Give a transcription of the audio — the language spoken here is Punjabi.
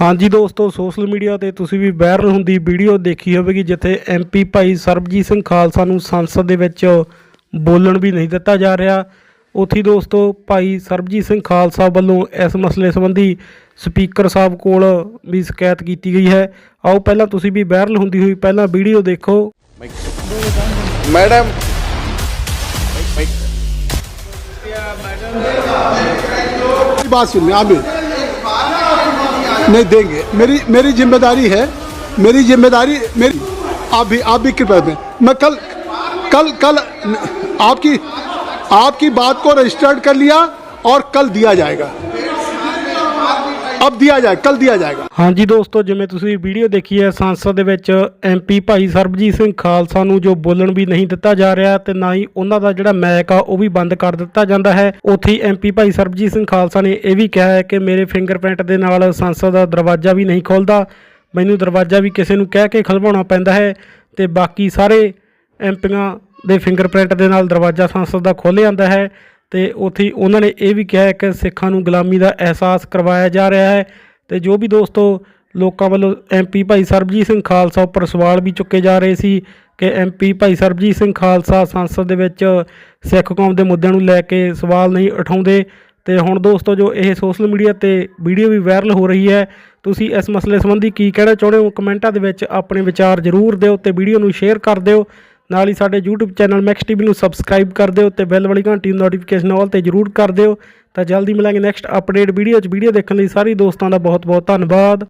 ਹਾਂਜੀ ਦੋਸਤੋ ਸੋਸ਼ਲ ਮੀਡੀਆ ਤੇ ਤੁਸੀਂ ਵੀ ਵਾਇਰਲ ਹੁੰਦੀ ਵੀਡੀਓ ਦੇਖੀ ਹੋਵੇਗੀ ਜਿੱਥੇ ਐਮਪੀ ਭਾਈ ਸਰਬਜੀਤ ਸਿੰਘ ਖਾਲਸਾ ਨੂੰ ਸੰਸਦ ਦੇ ਵਿੱਚ ਬੋਲਣ ਵੀ ਨਹੀਂ ਦਿੱਤਾ ਜਾ ਰਿਹਾ। ਉਥੇ ਦੋਸਤੋ ਭਾਈ ਸਰਬਜੀਤ ਸਿੰਘ ਖਾਲਸਾ ਵੱਲੋਂ ਇਸ ਮਸਲੇ ਸੰਬੰਧੀ ਸਪੀਕਰ ਸਾਹਿਬ ਕੋਲ ਵੀ ਸ਼ਿਕਾਇਤ ਕੀਤੀ ਗਈ ਹੈ। ਆਓ ਪਹਿਲਾਂ ਤੁਸੀਂ ਵੀ ਵਾਇਰਲ ਹੁੰਦੀ ਹੋਈ ਪਹਿਲਾਂ ਵੀਡੀਓ ਦੇਖੋ। ਮੈਡਮ। ਮੈਡਮ ਬਾਤ ਸੁਣਿਆ ਮੈਂ नहीं देंगे। मेरी मेरी ज़िम्मेदारी है, मेरी ज़िम्मेदारी, मेरी, आप भी आप भी कृपया दें। मैं कल कल कल, आपकी आपकी बात को रजिस्टर्ड कर लिया और कल दिया जाएगा। अब दिया जाए कल दिया जाएगा ਹਾਂਜੀ ਦੋਸਤੋ ਜਿਵੇਂ ਤੁਸੀਂ ਵੀਡੀਓ ਦੇਖੀ ਹੈ ਸੰਸਦ ਦੇ ਵਿੱਚ ਐਮਪੀ ਭਾਈ ਸਰਬਜੀਤ ਸਿੰਘ ਖਾਲਸਾ ਨੂੰ ਜੋ ਬੋਲਣ ਵੀ ਨਹੀਂ ਦਿੱਤਾ ਜਾ ਰਿਹਾ ਤੇ ਨਾ ਹੀ ਉਹਨਾਂ ਦਾ ਜਿਹੜਾ ਮੈਕ ਆ ਉਹ ਵੀ ਬੰਦ ਕਰ ਦਿੱਤਾ ਜਾਂਦਾ ਹੈ ਉੱਥੇ ਹੀ ਐਮਪੀ ਭਾਈ ਸਰਬਜੀਤ ਸਿੰਘ ਖਾਲਸਾ ਨੇ ਇਹ ਵੀ ਕਿਹਾ ਹੈ ਕਿ ਮੇਰੇ ਫਿੰਗਰਪ੍ਰਿੰਟ ਦੇ ਨਾਲ ਸੰਸਦ ਦਾ ਦਰਵਾਜ਼ਾ ਵੀ ਨਹੀਂ ਖੁੱਲਦਾ ਮੈਨੂੰ ਦਰਵਾਜ਼ਾ ਵੀ ਕਿਸੇ ਨੂੰ ਕਹਿ ਕੇ ਖਲਵਾਉਣਾ ਪੈਂਦਾ ਹੈ ਤੇ ਬਾਕੀ ਸਾਰੇ ਐਮਪੀਆਂ ਦੇ ਫਿੰਗਰਪ੍ਰਿੰਟ ਦੇ ਨਾਲ ਦਰਵਾਜ਼ਾ ਸੰਸਦ ਦਾ ਖੋਲ੍ਹ ਜਾਂਦਾ ਹੈ ਤੇ ਉੱਥੇ ਉਹਨਾਂ ਨੇ ਇਹ ਵੀ ਕਿਹਾ ਕਿ ਸਿੱਖਾਂ ਨੂੰ ਗੁਲਾਮੀ ਦਾ ਅਹਿਸਾਸ ਕਰਵਾਇਆ ਜਾ ਰਿਹਾ ਹੈ ਤੇ ਜੋ ਵੀ ਦੋਸਤੋ ਲੋਕਾਂ ਵੱਲੋਂ ਐਮਪੀ ਭਾਈ ਸਰਬਜੀਤ ਸਿੰਘ ਖਾਲਸਾ ਉੱਪਰ ਸਵਾਲ ਵੀ ਚੁੱਕੇ ਜਾ ਰਹੇ ਸੀ ਕਿ ਐਮਪੀ ਭਾਈ ਸਰਬਜੀਤ ਸਿੰਘ ਖਾਲਸਾ ਸੰਸਦ ਦੇ ਵਿੱਚ ਸਿੱਖ ਕੌਮ ਦੇ ਮੁੱਦਿਆਂ ਨੂੰ ਲੈ ਕੇ ਸਵਾਲ ਨਹੀਂ ਉਠਾਉਂਦੇ। ਤੇ ਹੁਣ ਦੋਸਤੋ ਜੋ ਇਹ ਸੋਸ਼ਲ ਮੀਡੀਆ ਤੇ ਵੀਡੀਓ ਵੀ ਵਾਇਰਲ ਹੋ ਰਹੀ ਹੈ, ਤੁਸੀਂ ਇਸ ਮਸਲੇ ਸੰਬੰਧੀ ਕੀ ਕਹਿਣਾ ਚਾਹੁੰਦੇ ਹੋ? ਕਮੈਂਟਾਂ ਦੇ ਵਿੱਚ ਆਪਣੇ ਵਿਚਾਰ ਜ਼ਰੂਰ ਦਿਓ ਤੇ ਵੀਡੀਓ ਨੂੰ ਸ਼ੇਅਰ ਕਰ ਦਿਓ। ਨਾਲ ਹੀ ਸਾਡੇ YouTube ਚੈਨਲ ਮੈਕਸ ਟੀਵੀ ਨੂੰ ਸਬਸਕ੍ਰਾਈਬ ਕਰ ਦਿਓ ਤੇ ਬੈਲ ਵਾਲੀ ਘੰਟੀ ਨੂੰ ਨੋਟੀਫਿਕੇਸ਼ਨ ਆਲ ਤੇ ਜ਼ਰੂਰ ਕਰ ਦਿਓ। ਤਾਂ ਜਲਦੀ ਮਿਲਾਂਗੇ ਨੈਕਸਟ ਅਪਡੇਟ ਵੀਡੀਓ 'ਚ। ਵੀਡੀਓ ਦੇਖਣ ਲਈ ਸਾਰੇ ਦੋਸਤਾਂ ਦਾ ਬਹੁਤ ਬਹੁਤ ਧੰਨਵਾਦ।